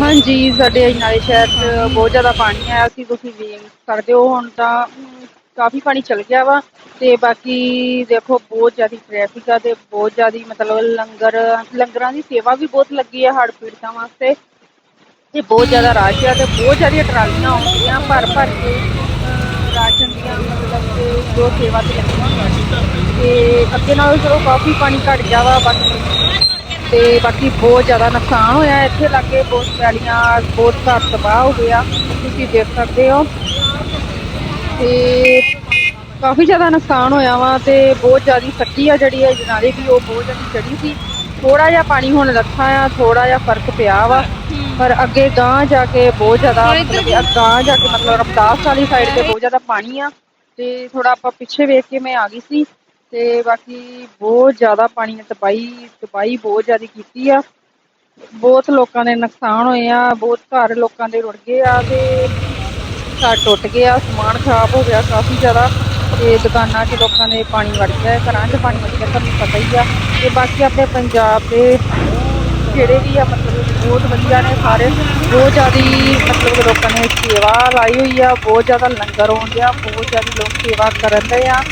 ਹਾਂਜੀ, ਸਾਡੇ ਅਜਨਾਲੇ ਸ਼ਹਿਰ 'ਚ ਬਹੁਤ ਜ਼ਿਆਦਾ ਪਾਣੀ ਆਇਆ ਸੀ, ਤੁਸੀਂ ਵੇਖ ਸਕਦੇ ਹੋ ਹੁਣ ਤਾਂ ਕਾਫੀ ਪਾਣੀ ਚਲ ਗਿਆ ਵਾ ਤੇ ਬਾਕੀ ਦੇਖੋ ਬਹੁਤ ਜ਼ਿਆਦਾ ਟ੍ਰੈਫਿਕ ਆ ਤੇ ਬਹੁਤ ਜ਼ਿਆਦਾ ਮਤਲਬ ਲੰਗਰ, ਲੰਗਰਾਂ ਦੀ ਸੇਵਾ ਵੀ ਬਹੁਤ ਲੱਗੀ ਆ ਹੜ੍ਹ ਪੀੜਤਾਂ ਵਾਸਤੇ ਤੇ ਬਹੁਤ ਜ਼ਿਆਦਾ ਰਸ਼ ਆ ਤੇ ਬਹੁਤ ਜ਼ਿਆਦਾ ਟਰਾਲੀਆਂ ਆਉਂਦੀਆਂ ਭਰ ਭਰ ਕੇ ਰਾਸ਼ਨ ਦੀਆਂ ਮਤਲਬ ਕਿ ਜੋ ਸੇਵਾ ਤੇ ਲੱਗੀਆਂ ਤੇ ਅੱਗੇ ਨਾਲੋਂ ਚਲੋ ਕਾਫੀ ਪਾਣੀ ਘਟ ਗਿਆ ਵਾ, ਬਾਕੀ ਤੇ ਬਾਕੀ ਬਹੁਤ ਜ਼ਿਆਦਾ ਨੁਕਸਾਨ ਹੋਇਆ ਇੱਥੇ ਲੱਗੇ ਬਹੁਤ ਪੈਲੀਆਂ ਬਹੁਤ ਘਰ ਤਬਾਹ ਹੋ ਗਿਆ ਤੁਸੀਂ ਦੇਖ ਸਕਦੇ ਹੋ। ਤੇ ਕਾਫੀ ਜ਼ਿਆਦਾ ਨੁਕਸਾਨ ਹੋਇਆ ਵਾ ਤੇ ਬਹੁਤ ਜ਼ਿਆਦਾ ਸੱਟੀ ਆ ਜਿਹੜੀ ਹੈ ਜਨਾਲੇ ਦੀ ਉਹ ਬਹੁਤ ਜ਼ਿਆਦਾ ਚੜੀ ਸੀ। ਥੋੜਾ ਜਿਹਾ ਪਾਣੀ ਹੁਣ ਲੱਥਾ ਆ ਥੋੜਾ ਜਿਹਾ ਫ਼ਰਕ ਪਿਆ ਵਾ। ਪਰ ਅੱਗੇ ਗਾਂ ਜਾ ਕੇ ਬਹੁਤ ਜ਼ਿਆਦਾ ਗਾਂ ਜਾ ਕੇ ਮਤਲਬ ਰਮਦਾਸ ਵਾਲੀ ਸਾਈਡ ਤੇ ਬਹੁਤ ਜ਼ਿਆਦਾ ਪਾਣੀ ਆ। ਤੇ ਥੋੜਾ ਆਪਾਂ ਪਿੱਛੇ ਵੇਖ ਕੇ ਮੈਂ ਆ ਗਈ ਸੀ। ਤੇ ਬਾਕੀ ਬਹੁਤ ਜ਼ਿਆਦਾ ਪਾਣੀ ਨੇ ਤਬਾਈ ਤਬਾਈ ਬਹੁਤ ਜ਼ਿਆਦਾ ਕੀਤੀ ਆ। ਬਹੁਤ ਲੋਕਾਂ ਦੇ ਨੁਕਸਾਨ ਹੋਏ ਆ, ਬਹੁਤ ਘਰ ਲੋਕਾਂ ਦੇ ਰੁੜ ਗਏ ਆ ਤੇ ਘਰ ਟੁੱਟ ਗਿਆ ਸਮਾਨ ਖਰਾਬ ਹੋ ਗਿਆ, ਕਾਫੀ ਜ਼ਿਆਦਾ। ਤੇ ਦੁਕਾਨਾਂ 'ਚ ਲੋਕਾਂ ਦੇ ਪਾਣੀ ਵੜ ਗਿਆ, ਘਰਾਂ 'ਚ ਪਾਣੀ ਵੜ ਗਿਆ, ਤੁਹਾਨੂੰ ਪਤਾ ਹੀ ਆ। ਤੇ ਬਾਕੀ ਆਪਣੇ ਪੰਜਾਬ ਦੇ ਜਿਹੜੇ ਵੀ ਆ, ਮਤਲਬ ਬਹੁਤ ਵਧੀਆ ਨੇ ਸਾਰੇ। ਬਹੁਤ ਜ਼ਿਆਦਾ ਮਤਲਬ ਲੋਕਾਂ ਨੇ ਸੇਵਾ ਲਾਈ ਹੋਈ ਆ, ਬਹੁਤ ਜ਼ਿਆਦਾ ਲੰਗਰ ਆਉਂਦੇ ਆ ਬਹੁਤ ਜ਼ਿਆਦਾ ਲੋਕ ਸੇਵਾ ਕਰਨ ਦੇ ਆ।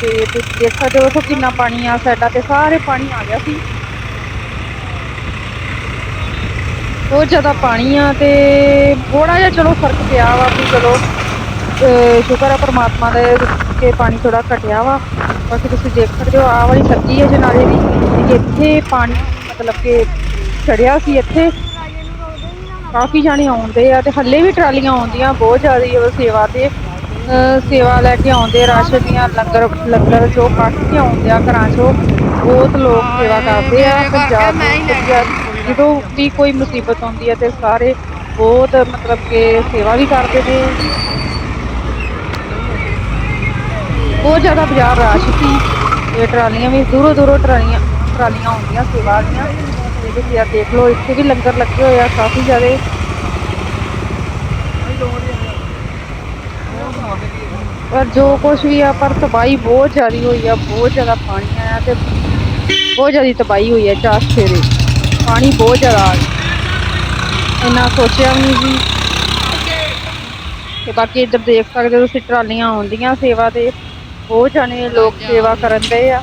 ਤੇ ਤੁਸੀਂ ਦੇਖ ਸਕਦੇ ਹੋ ਦੇਖੋ ਕਿੰਨਾ ਪਾਣੀ ਆ, ਸਾਡਾ ਤੇ ਸਾਰੇ ਪਾਣੀ ਆ ਗਿਆ ਸੀ। ਬਹੁਤ ਜ਼ਿਆਦਾ ਪਾਣੀ ਆ ਤੇ ਥੋੜਾ ਜਿਹਾ ਚਲੋ ਫ਼ਰਕ ਪਿਆ ਵਾ ਵੀ ਚਲੋ ਸ਼ੁਕਰ ਆ ਪਰਮਾਤਮਾ ਦੇ ਕੇ ਪਾਣੀ ਥੋੜਾ ਘਟਿਆ ਵਾ। ਬਾਕੀ ਤੁਸੀਂ ਦੇਖ ਸਕਦੇ ਹੋ, ਆਹ ਵਾਲੀ ਸਬਜ਼ੀ ਹੈ ਜਨਾਲੇ ਦੀ ਇੱਥੇ ਪਾਣੀ ਮਤਲਬ ਕਿ ਚੜਿਆ ਸੀ ਇੱਥੇ। ਕਾਫੀ ਜਾਣੇ ਆਉਂਦੇ ਆ ਤੇ ਹੱਲੇ ਵੀ ਟਰਾਲੀਆਂ ਆਉਂਦੀਆਂ, ਬਹੁਤ ਜ਼ਿਆਦਾ ਉਹ ਸੇਵਾ ਤੇ ਸੇਵਾ ਲੈ ਕੇ ਆਉਂਦੇ ਰਸ਼ ਦੀਆਂ ਲੰਗਰ ਲੰਗਰ ਜੋ ਕੱਢ ਕੇ ਆਉਂਦੇ ਆ ਘਰਾਂ ਚੋਂ, ਬਹੁਤ ਲੋਕ ਸੇਵਾ ਕਰਦੇ ਆ, ਪੰਜਾਬ ਜਦੋਂ ਵੀ ਕੋਈ ਮੁਸੀਬਤ ਆਉਂਦੀ ਹੈ ਤੇ ਸਾਰੇ ਬਹੁਤ ਮਤਲਬ ਕਿ ਸੇਵਾ ਵੀ ਕਰਦੇ ਨੇ। ਬਹੁਤ ਜ਼ਿਆਦਾ ਬਾਜ਼ਾਰ ਰਸ਼ ਸੀ ਤੇ ਟਰਾਲੀਆਂ ਵੀ ਦੂਰੋਂ ਦੂਰੋਂ ਟਰਾਲੀਆਂ ਟਰਾਲੀਆਂ ਆਉਂਦੀਆਂ, ਸੇਵਾ ਦੀਆਂ। ਤੇ ਤੁਸੀਂ ਆ, ਦੇਖ ਲਓ, ਇੱਥੇ ਵੀ ਲੰਗਰ ਲੱਗੇ ਹੋਏ ਆ, ਕਾਫੀ ਜ਼ਿਆਦਾ ਪਰ ਜੋ ਕੁਝ ਵੀ ਆ, ਪਰ ਤਬਾਹੀ ਬਹੁਤ ਜ਼ਿਆਦੀ ਹੋਈ ਆ, ਬਹੁਤ ਜ਼ਿਆਦਾ ਪਾਣੀ ਆਇਆ ਤੇ ਬਹੁਤ ਜ਼ਿਆਦੀ ਤਬਾਹੀ ਹੋਈ ਹੈ ਚਾਰ ਫੇਰੇ ਪਾਣੀ ਬਹੁਤ ਜ਼ਿਆਦਾ ਆ ਇੰਨਾ ਸੋਚਿਆ ਵੀ ਨਹੀਂ ਸੀ। ਤੇ ਬਾਕੀ ਇੱਧਰ ਦੇਖ ਸਕਦੇ ਹੋ ਤੁਸੀਂ ਟਰਾਲੀਆਂ ਆਉਂਦੀਆਂ ਸੇਵਾ ਤੇ। ਬਹੁਤ ਜਾਣੇ ਲੋਕ ਸੇਵਾ ਕਰਨ ਦੇ ਆ।